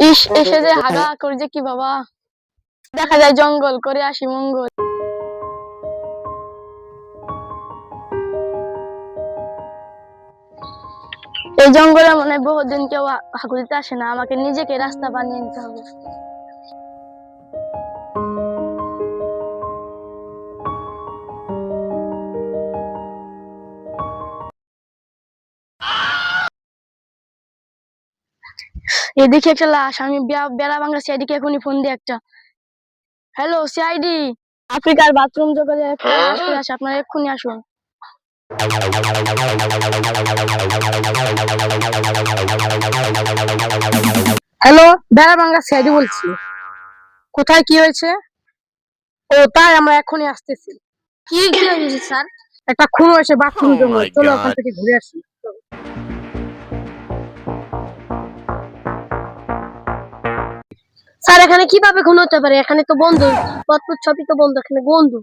ইস, এসে যে হাগা করে কি বাবা? দেখা যায় জঙ্গল করে আসি মঙ্গল। এই জঙ্গলে মনে বহুদিন কেউ হা- হাগু দিতে আসে না, আমাকে নিজেকে রাস্তা বানিয়ে নিতে হবে। এদিকে একটা লাশ আমি বেড়া ভাঙা সিআইডি কে এখনই ফোন দিয়ে একটা। হ্যালো সিআইডি আফ্রিকার বাথরুম জগতে একটা লাশ আপনারা এক্ষুনি আসুন। হ্যালো বেড়াবাঙ্গা সাইডে বলছি। কোথায় কি হয়েছে? ও তাই আমরা এখনই আসতেছি। কি কি হয়েছে স্যার? একটা খুন হয়েছে বাথরুম Oh জন্য my চলো. ওখান থেকে ঘুরে আসি। স্যার এখানে কীভাবে খুন হতে পারে? এখানে তো বন্ধু। পথপুর ছবি তো বন্ধু এখানে বন্ধু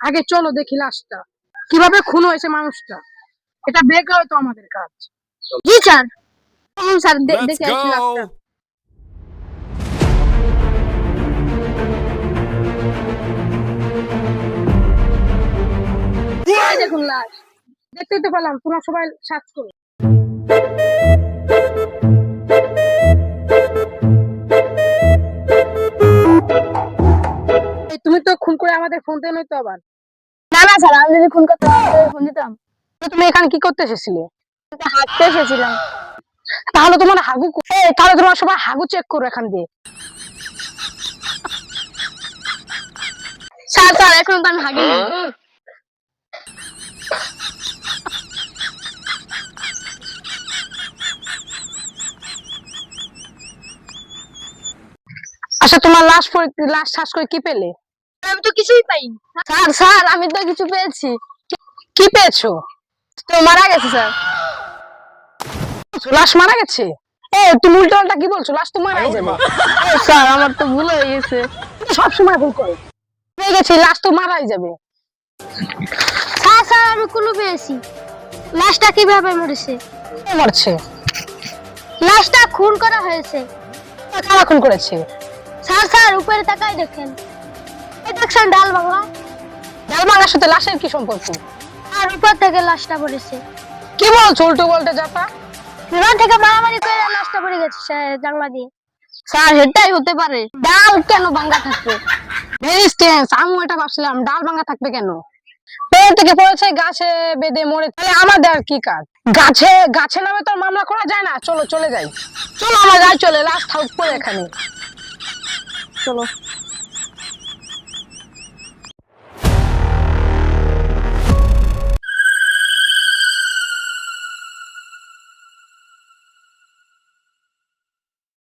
আগে চলো দেখি লাশটা। কীভাবে খুন হয়েছে মানুষটা? এটা বের করা তো আমাদের কাজ। জি স্যার। চলুন স্যার দেখে আসি লাশটা। দেখুন লাশ। দেখতে তো পেলাম তোমরা সবাই সার্চ করো তুমি তো খুন করে আমাদের ফোন দিয়ে নয়তো আবার। না না স্যার আমি যদি খুন আপনাকে ফোন দিতাম। তো তুমি এখানে কি করতে এসেছিলে? হাঁটতে এসেছিলাম। তাহলে তোমার হাগু তাহলে তোমার সবাই হাগু চেক করো এখান দিয়ে। স্যার স্যার এখন তো আমি হাগিনি। আচ্ছা তোমার লাশ লাশ শ্বাস করে কি পেলে? আমি তো কিছুই পাইনি। স্যার স্যার আমি তো কিছু পেয়েছি। কি পেয়েছ? তো মারা গেছে স্যার। লাশ মারা গেছে? এ তুমি উল্টো পাল্টা কি বলছো? লাশ তো মারা যাবে স্যার আমার তো ভুল হয়ে গেছে। সব সময় ভুল করো। পেয়ে গেছি লাশ তো মারাই যাবে। স্যার স্যার আমি কুলু পেয়েছি। লাশটা কীভাবে মরেছে? কে মরছে? লাশটা খুন করা হয়েছে। কারা খুন করেছে? স্যার স্যার উপরে তাকাই দেখেন। দেখছেন ডাল বাংলা। ডাল ভাঙার সাথে লাশের কি সম্পর্ক? আর উপর থেকে লাশটা পড়েছে। কি বলছো উল্টো বলতে বিমান থেকে মারামারি করে লাশটা পড়ে গেছে জানলা দিয়ে। স্যার সেটাই হতে পারে। ডাল কেন ভাঙ্গা থাকবে? আমি এটা ভাবছিলাম ডাল ভাঙা থাকবে কেন? পেড় থেকে পড়েছে গাছে বেঁধে মরে তাহলে আমাদের আর কি কাজ? গাছে গাছে নামে তো মামলা করা যায় না। চলো চলে যাই। চলো আমরা যাই চলে লাশ পড়ে এখানে। চলো।